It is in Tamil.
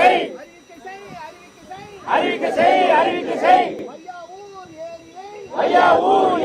செய் அறிவிக்கை செய். அறிவிக்கை செய் ஐயா ஊர்